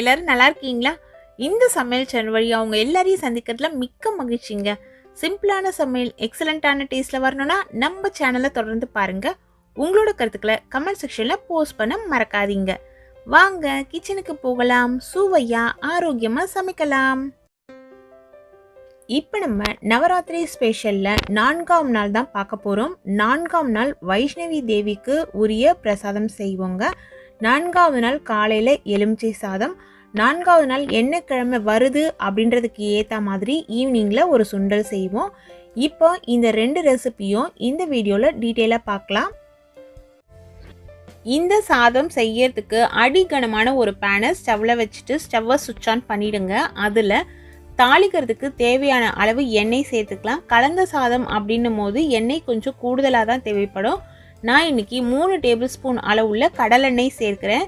எல்லாரும் நல்லா இருக்கீங்களா? இந்த சமையல் சேனல் வழியாக அவங்க எல்லாரையும் சந்திக்கிறதுல மிக்க மகிழ்ச்சிங்க. சிம்பிளான சமையல் எக்ஸலண்ட்டான டேஸ்ட்டில் வரணும்னா நம்ம சேனலை தொடர்ந்து பாருங்கள் உங்களோட கருத்துக்களை கமெண்ட் செக்ஷனில் போஸ்ட் பண்ண மறக்காதீங்க. வாங்க கிச்சனுக்கு போகலாம் சுவையாக ஆரோக்கியமாக சமைக்கலாம். இப்போ நம்ம நவராத்திரி ஸ்பெஷலில் நான்காம் நாள் தான் பார்க்க போகிறோம் நான்காம் நாள் வைஷ்ணவி தேவிக்கு உரிய பிரசாதம் செய்வோங்க. நான்காவது நாள் காலையில் எலுமிச்சை சாதம் நான்காவது நாள் என்ன கிழமை வருது அப்படின்றதுக்கு ஏற்ற மாதிரி ஈவினிங்கில் ஒரு சுண்டல் செய்வோம். இப்போ இந்த ரெண்டு ரெசிபியும் இந்த வீடியோவில் டீட்டெயிலாக பார்க்கலாம் இந்த சாதம் செய்யறதுக்கு அடிகனமான ஒரு பேனை ஸ்டவ்வில் வச்சுட்டு ஸ்டவ்வை சுவிட்ச் ஆன் பண்ணிடுங்க. அதில் தாளிக்கிறதுக்கு தேவையான அளவு எண்ணெய் சேர்த்துக்கலாம். கலந்த சாதம் அப்படின்னும் போது எண்ணெய் கொஞ்சம் கூடுதலாக தான் தேவைப்படும். நான் இன்னைக்கு மூணு டேபிள் ஸ்பூன் அளவுள்ள கடலெண்ணெய் சேர்க்குறேன்.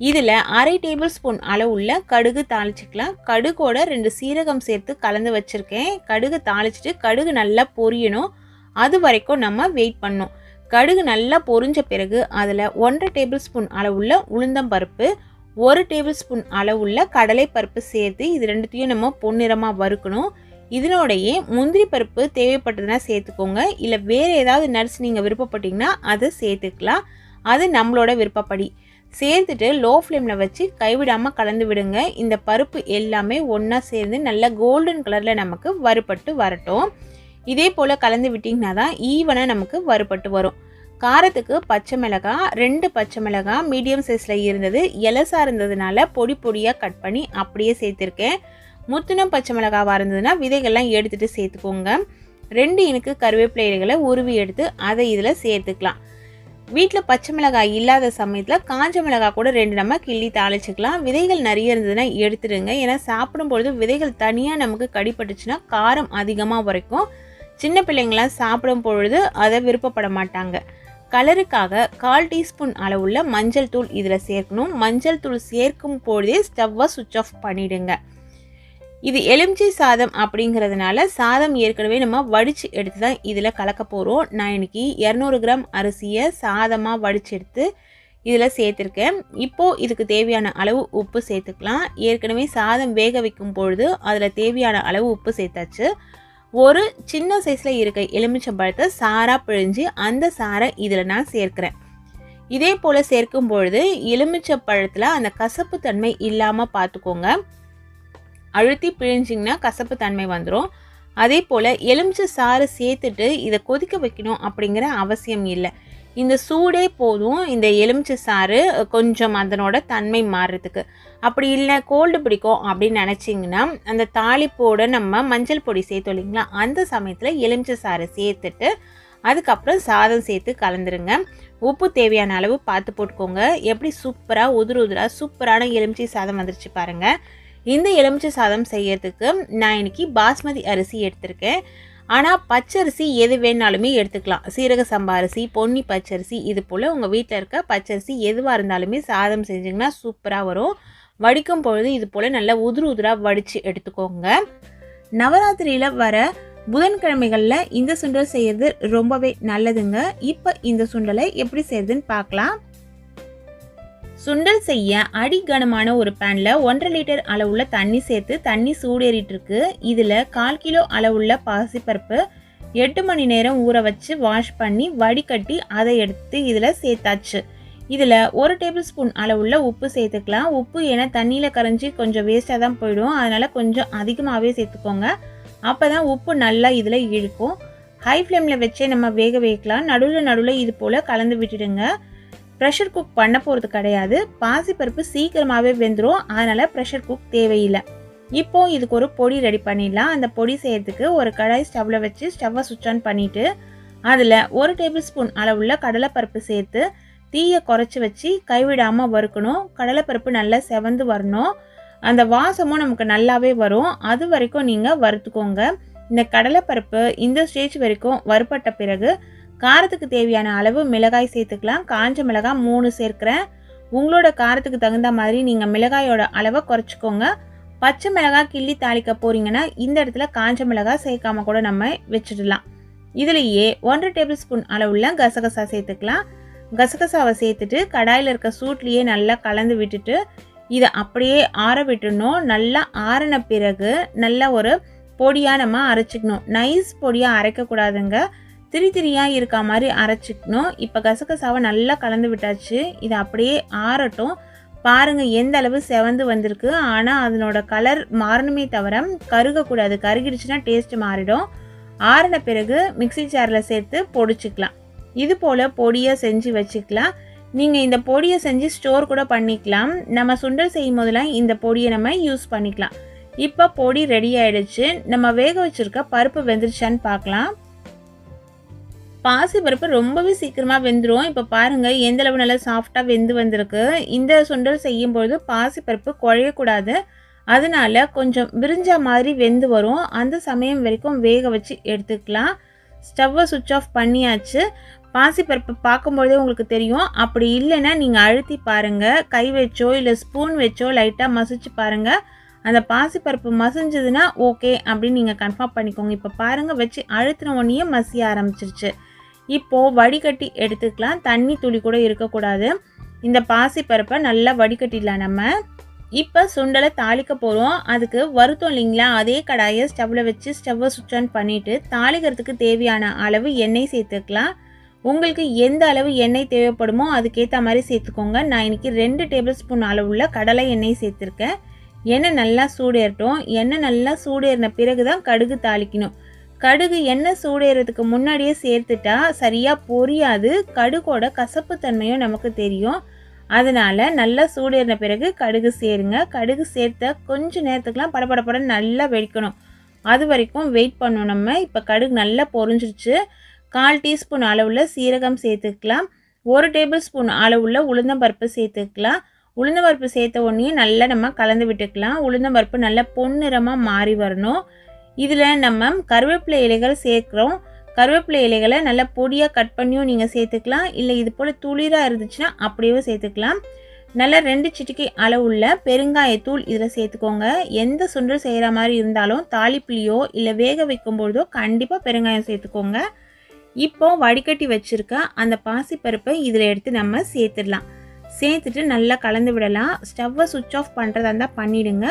இதில் அரை டேபிள் ஸ்பூன் அளவுள்ள கடுகு தாளிச்சிக்கலாம். கடுகோட ரெண்டு சீரகம் சேர்த்து கலந்து வச்சுருக்கேன். கடுகு தாளிச்சிட்டு கடுகு நல்லா பொரியணும். அது வரைக்கும் நம்ம வெயிட் பண்ணணும். கடுகு நல்லா பொரிஞ்ச பிறகு அதில் ஒன்றரை டேபிள் ஸ்பூன் அளவுள்ள உளுந்தம்பருப்பு ஒரு டேபிள் ஸ்பூன் அளவுள்ள கடலைப்பருப்பு சேர்த்து இது ரெண்டுத்தையும் நம்ம பொன்னிறமாக வறுக்கணும். இதனோடையே முந்திரி பருப்பு தேவைப்பட்டதுன்னா சேர்த்துக்கோங்க. இல்லை வேறு ஏதாவது நட்ஸ் நீங்கள் விருப்பப்பட்டீங்கன்னா அதை சேர்த்துக்கலாம். அது நம்மளோட விருப்பப்படி. சேர்த்துட்டு லோ ஃப்ளேமில் வச்சு கைவிடாமல் கலந்து விடுங்க. இந்த பருப்பு எல்லாமே ஒன்றா சேர்ந்து நல்லா கோல்டன் கலரில் நமக்கு வறுபட்டு வரட்டும். இதே போல் கலந்து விட்டிங்கன்னா தான் ஈவனாக நமக்கு வறுபட்டு வரும். காரத்துக்கு பச்சை மிளகாய் ரெண்டு பச்சை மிளகாய் மீடியம் சைஸில் இருந்தது எலசா இருந்ததுனால பொடி பொடியாக கட் பண்ணி அப்படியே சேர்த்துருக்கேன். முத்துனம் பச்சை மிளகாவாக இருந்ததுன்னா விதைகள்லாம் எடுத்துகிட்டு சேர்த்துக்கோங்க. ரெண்டு இனுக்கு கருவேப்பிலை இலைகளை உருவி எடுத்து அதை இதில் சேர்த்துக்கலாம். வீட்டில் பச்சை மிளகாய் இல்லாத சமயத்தில் காஞ்ச மிளகாய் கூட ரெண்டு நம்ம கிள்ளி தாளிச்சுக்கலாம். விதைகள் நிறைய இருந்ததுன்னா எடுத்துடுங்க. ஏன்னா சாப்பிடும்பொழுது விதைகள் தனியாக நமக்கு கடிப்பட்டுச்சுன்னா காரம் அதிகமாக வரைக்கும் சின்ன பிள்ளைங்களாம் சாப்பிடும் பொழுது அதை விருப்பப்பட மாட்டாங்க. கலருக்காக கால் டீஸ்பூன் அளவுள்ள மஞ்சள் தூள் இதில் சேர்க்கணும். மஞ்சள் தூள் சேர்க்கும் பொழுதே ஸ்டவ்வை சுவிட்ச் ஆஃப் பண்ணிவிடுங்க இது எலுமிச்சை சாதம் அப்படிங்கிறதுனால சாதம் ஏற்கனவே நம்ம வடித்து எடுத்து தான் இதில் கலக்க போகிறோம் நான் இன்னைக்கு இரநூறு கிராம் அரிசியை சாதமாக வடித்து எடுத்து இதில் சேர்த்துருக்கேன். இப்போது இதுக்கு தேவையான அளவு உப்பு சேர்த்துக்கலாம். ஏற்கனவே சாதம் வேக வைக்கும் பொழுது அதில் தேவையான அளவு உப்பு சேர்த்தாச்சு. ஒரு சின்ன சைஸில் இருக்க எலுமிச்சம்பழத்தை சாராக பிழிஞ்சு அந்த சாரை இதில் நான் சேர்க்குறேன். இதே போல் சேர்க்கும் பொழுது எலுமிச்சப்பழத்தில் அந்த கசப்பு தன்மை இல்லாமல் பார்த்துக்கோங்க அழுத்தி பிழிஞ்சிங்கன்னா கசப்பு தன்மை வந்துடும் அதே போல் எலுமிச்சை சாறு சேர்த்துட்டு இதை கொதிக்க வைக்கணும் அப்படிங்கிற அவசியம் இல்லை. இந்த சூடே போதும் இந்த எலுமிச்சை சாறு கொஞ்சம் அதனோட தன்மை மாறுறதுக்கு. அப்படி இல்லை கோல்டு பிடிக்கும் அப்படின்னு நினச்சிங்கன்னா அந்த தாளிப்போட நம்ம மஞ்சள் பொடி சேர்த்தோம் இல்லைங்களா? அந்த சமயத்தில் எலுமிச்சை சாறு சேர்த்துட்டு அதுக்கப்புறம் சாதம் சேர்த்து கலந்துருங்க. உப்பு தேவையான அளவு பார்த்து போட்டுக்கோங்க. எப்படி சூப்பராக உதிர உதிராக சூப்பரான எலுமிச்சை சாதம் வந்துருச்சு பாருங்கள் இந்த எலுமிச்சை சாதம் செய்யறதுக்கு நான் இன்னைக்கு பாஸ்மதி அரிசி எடுத்திருக்கேன். ஆனால் பச்சரிசி எது வேணாலுமே எடுத்துக்கலாம். சீரக சம்பா அரிசி பொன்னி பச்சரிசி இது போல் உங்கள் வீட்டில் இருக்க பச்சரிசி எதுவாக இருந்தாலுமே சாதம் செஞ்சிங்கன்னா சூப்பராக வரும். வடிக்கும் பொழுது இது போல் நல்லா உதிர் உதிராக வடித்து எடுத்துக்கோங்க. நவராத்திரியில் வர புதன்கிழமைகளில் இந்த சுண்டல் செய்கிறது ரொம்பவே நல்லதுங்க. இப்போ இந்த சுண்டலை எப்படி செய்யறதுன்னு பார்க்கலாம் சுண்டல் செய்ய அடிகனமான ஒரு பேனில் ஒன்றரை லிட்டர் அளவுள்ள தண்ணி சேர்த்து தண்ணி சூடேறிட்டுருக்கு. இதில் கால் கிலோ அளவுள்ள பாசிப்பருப்பு எட்டு மணி நேரம் ஊற வச்சு வாஷ் பண்ணி வடிகட்டி அதை எடுத்து இதில் சேர்த்தாச்சு. இதில் ஒரு டேபிள் ஸ்பூன் அளவுள்ள உப்பு சேர்த்துக்கலாம். உப்பு ஏன்னா தண்ணியில் கரைஞ்சி கொஞ்சம் வேஸ்ட்டாக தான் போயிடும். அதனால் கொஞ்சம் அதிகமாகவே சேர்த்துக்கோங்க. அப்போ தான் உப்பு நல்லா இதில் இழுக்கும். ஹை ஃப்ளேமில் வச்சே நம்ம வேக வைக்கலாம். நடுவில் நடுவில் இது போல் கலந்து விட்டுடுங்க. ப்ரெஷர் குக் பண்ண போகிறது கிடையாது. பாசிப்பருப்பு சீக்கிரமாகவே வெந்துடும் அதனால் ப்ரெஷர் குக் தேவையில்லை. இப்போ இதுக்கு ஒரு பொடி ரெடி பண்ணிடலாம். அந்த பொடி செய்யறதுக்கு ஒரு கடாய் ஸ்டவ்வில் வச்சு ஸ்டவ்வை சுவிட்ச் ஆன் பண்ணிவிட்டு அதில் ஒரு டேபிள் ஸ்பூன் அளவுள்ள கடலைப்பருப்பு சேர்த்து தீயை குறைச்சி வச்சு கைவிடாமல் வறுக்கணும். கடலைப்பருப்பு நல்லா செவந்து வரணும். அந்த வாசமும் நமக்கு நல்லாவே வரும். அது வரைக்கும் நீங்கள் வறுத்துக்கோங்க. இந்த கடலைப்பருப்பு இந்த ஸ்டேஜ் வரைக்கும் வறுப்பட்ட பிறகு காரத்துக்கு தேவையான அளவு மிளகாய் சேர்த்துக்கலாம். காஞ்ச மிளகாய் மூணு சேர்க்குறேன். உங்களோட காரத்துக்கு தகுந்த மாதிரி நீங்கள் மிளகாயோட அளவை குறைச்சிக்கோங்க. பச்சை மிளகாய் கிள்ளி தாளிக்க போகிறீங்கன்னா இந்த இடத்துல காஞ்ச மிளகாய் சேர்க்காம கூட நம்ம வச்சிடலாம். இதுலேயே ஒன்றரை டேபிள் ஸ்பூன் அளவுள்ள கசகசா சேர்த்துக்கலாம். கசகசாவை சேர்த்துட்டு கடாயில் இருக்க சூட்லேயே நல்லா கலந்து விட்டுட்டு இதை அப்படியே ஆற விட்டுடணும். நல்லா ஆறின பிறகு நல்லா ஒரு பொடியாக நம்ம அரைச்சிக்கணும். நைஸ் பொடியாக அரைக்கக்கூடாதுங்க. திரி திரியாக இருக்க மாதிரி அரைச்சிக்கணும். இப்போ கசகசாவை நல்லா கலந்து விட்டாச்சு. இதை அப்படியே ஆறட்டும். பாருங்கள் எந்த அளவு செவந்து வந்திருக்கு. ஆனால் அதனோட கலர் மாறணுமே தவிர கருகக்கூடாது. கருகிடுச்சுன்னா டேஸ்ட் மாறிடும். ஆறின பிறகு மிக்ஸி ஜாரில் சேர்த்து பொடிச்சிக்கலாம். இது போல் பொடியாக செஞ்சு வச்சுக்கலாம். நீங்கள் இந்த பொடியை செஞ்சு ஸ்டோர் கூட பண்ணிக்கலாம். நம்ம சுண்டல் செய்யும் போதெல்லாம் இந்த பொடியை நம்ம யூஸ் பண்ணிக்கலாம். இப்போ பொடி ரெடி ஆயிடுச்சு. நம்ம வேக வச்சிருக்க பருப்பு வெந்துருச்சான்னு பார்க்கலாம். பாசி பருப்பு ரொம்பவே சீக்கிரமாக வெந்துடும் இப்போ பாருங்கள் எந்தளவு நல்லா சாஃப்டாக வெந்து வந்திருக்கு. இந்த சுண்டல் செய்யும்பொழுது பாசி பருப்பு குழையக்கூடாது. அதனால கொஞ்சம் விரிஞ்சா மாதிரி வெந்து வரும். அந்த சமயம் வரைக்கும் வேக வச்சு எடுத்துக்கலாம். ஸ்டவ்வை சுவிட்ச் ஆஃப் பண்ணியாச்சு. பாசிப்பருப்பு பார்க்கும்பொழுதே உங்களுக்கு தெரியும். அப்படி இல்லைன்னா நீங்கள் அழுத்தி பாருங்கள் கை வச்சோ இல்லை ஸ்பூன் வச்சோ லைட்டாக மசிச்சு பாருங்கள் அந்த பாசிப்பருப்பு மசிஞ்சதுன்னா ஓகே அப்படின்னு நீங்கள் கன்ஃபார்ம் பண்ணிக்கோங்க. இப்போ பாருங்கள் வச்சு அழுத்தின உடனே மசிய ஆரம்பிச்சிருச்சு. இப்போது வடிகட்டி எடுத்துக்கலாம். தண்ணி துளி கூட இருக்கக்கூடாது. இந்த பாசிப்பருப்பை நல்லா வடிகட்டிடலாம் நம்ம. இப்போ சுண்டலை தாளிக்க போகிறோம் அதுக்கு வருத்தம் இல்லைங்களா? அதே கடாயை ஸ்டவ்வில் வச்சு ஸ்டவ்வை சுவிட்ச் ஆன் பண்ணிவிட்டு தாளிக்கிறதுக்கு தேவையான அளவு எண்ணெய் சேர்த்துக்கலாம். உங்களுக்கு எந்த அளவு எண்ணெய் தேவைப்படுமோ அதுக்கேற்ற மாதிரி சேர்த்துக்கோங்க. நான் இன்றைக்கி ரெண்டு டேபிள் ஸ்பூன் அளவுள்ள கடலை எண்ணெய் சேர்த்துருக்கேன். எண்ணெய் நல்லா சூடேறட்டும். எண்ணெய் நல்லா சூடேறின பிறகு தான் கடுகு தாளிக்கணும். கடுகு எண்ணெய் சூடேறதுக்கு முன்னாடியே சேர்த்துட்டா சரியாக பொரியாது. கடுகோட கசப்பு தன்மையும் நமக்கு தெரியும். அதனால் நல்லா சூடேறின பிறகு கடுகு சேருங்க. கடுகு சேர்த்த கொஞ்சம் நேரத்துக்குலாம் படப்படப்பட நல்லா வெடிக்கணும். அது வரைக்கும் வெயிட் பண்ணணும் நம்ம. இப்போ கடுகு நல்லா பொரிஞ்சிருச்சு. கால் டீஸ்பூன் அளவில் சீரகம் சேர்த்துக்கலாம். ஒரு டேபிள் ஸ்பூன் அளவுள்ள உளுந்தம்பருப்பு சேர்த்துக்கலாம். உளுந்தம்பருப்பு சேர்த்த உடனே நல்லா நம்ம கலந்து விட்டுக்கலாம். உளுந்தம்பருப்பு நல்லா பொன்னிறமாக மாறி வரணும். இதில் நம்ம கருவேப்பிலை இலைகள் சேர்க்குறோம். கருவேப்பிலை இலைகளை நல்லா பொடியாக கட் பண்ணியும் நீங்கள் சேர்த்துக்கலாம். இல்லை இது போல் துளிராக இருந்துச்சுன்னா அப்படியே சேர்த்துக்கலாம். நல்லா ரெண்டு சிட்டிக்கை அளவுள்ள பெருங்காயத்தூள் இதில் சேர்த்துக்கோங்க. எந்த சுண்டல் செய்கிற மாதிரி இருந்தாலும் தாளிப்புலியோ இல்லை வேக வைக்கும் பொழுதோ கண்டிப்பாக பெருங்காயம் சேர்த்துக்கோங்க. இப்போ வடிகட்டி வச்சுருக்க அந்த பாசிப்பருப்பை இதில் எடுத்து நம்ம சேர்த்துடலாம். சேர்த்துட்டு நல்லா கலந்து விடலாம். ஸ்டவ்வை சுவிட்ச் ஆஃப் பண்ணுறதா இருந்தால் பண்ணிவிடுங்க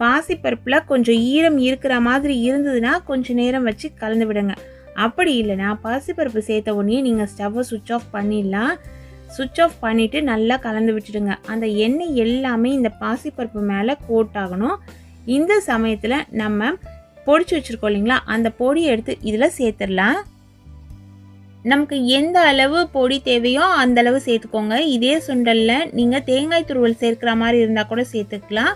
பாசிப்பருப்பில் கொஞ்சம் ஈரம் இருக்கிற மாதிரி இருந்ததுன்னா கொஞ்சம் நேரம் வச்சு கலந்து விடுங்க. அப்படி இல்லைனா பாசிப்பருப்பு சேர்த்த உடனே நீங்கள் ஸ்டவ்வை சுவிட்ச் ஆஃப் பண்ணிடலாம். சுவிட்ச் ஆஃப் பண்ணிவிட்டு நல்லா கலந்து விட்டுடுங்க. அந்த எண்ணெய் எல்லாமே இந்த பாசிப்பருப்பு மேலே கோட் ஆகணும் இந்த சமயத்தில் நம்ம பொடிச்சு வச்சுருக்கோம் இல்லைங்களா? அந்த பொடியை எடுத்து இதில் சேர்த்துடலாம். நமக்கு எந்த அளவு பொடி தேவையோ அந்த அளவு சேர்த்துக்கோங்க. இதே சுண்டலில் நீங்கள் தேங்காய் துருவல் சேர்க்குற மாதிரி இருந்தால் கூட சேர்த்துக்கலாம்.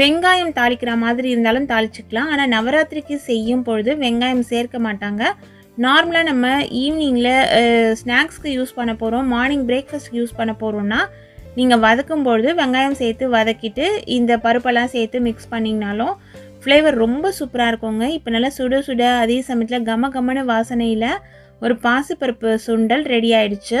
வெங்காயம் தாளிக்கிற மாதிரி இருந்தாலும் தாளிச்சுக்கலாம். ஆனால் நவராத்திரிக்கு செய்யும் பொழுது வெங்காயம் சேர்க்க மாட்டாங்க. நார்மலாக நம்ம ஈவினிங்கில் ஸ்நாக்ஸ்க்கு யூஸ் பண்ண போகிறோம் மார்னிங் பிரேக்ஃபாஸ்ட்க்கு யூஸ் பண்ண போகிறோம்னா நீங்கள் வதக்கும் பொழுது வெங்காயம் சேர்த்து வதக்கிட்டு இந்த பருப்பெல்லாம் சேர்த்து மிக்ஸ் பண்ணிங்கனாலும் ஃப்ளேவர் ரொம்ப சூப்பராக இருக்குங்க. இப்போ நல்லா சுட சுட அதே சமயத்தில் கம கமன வாசனையில் ஒரு பாசிப்பருப்பு சுண்டல் ரெடி ஆயிடுச்சு.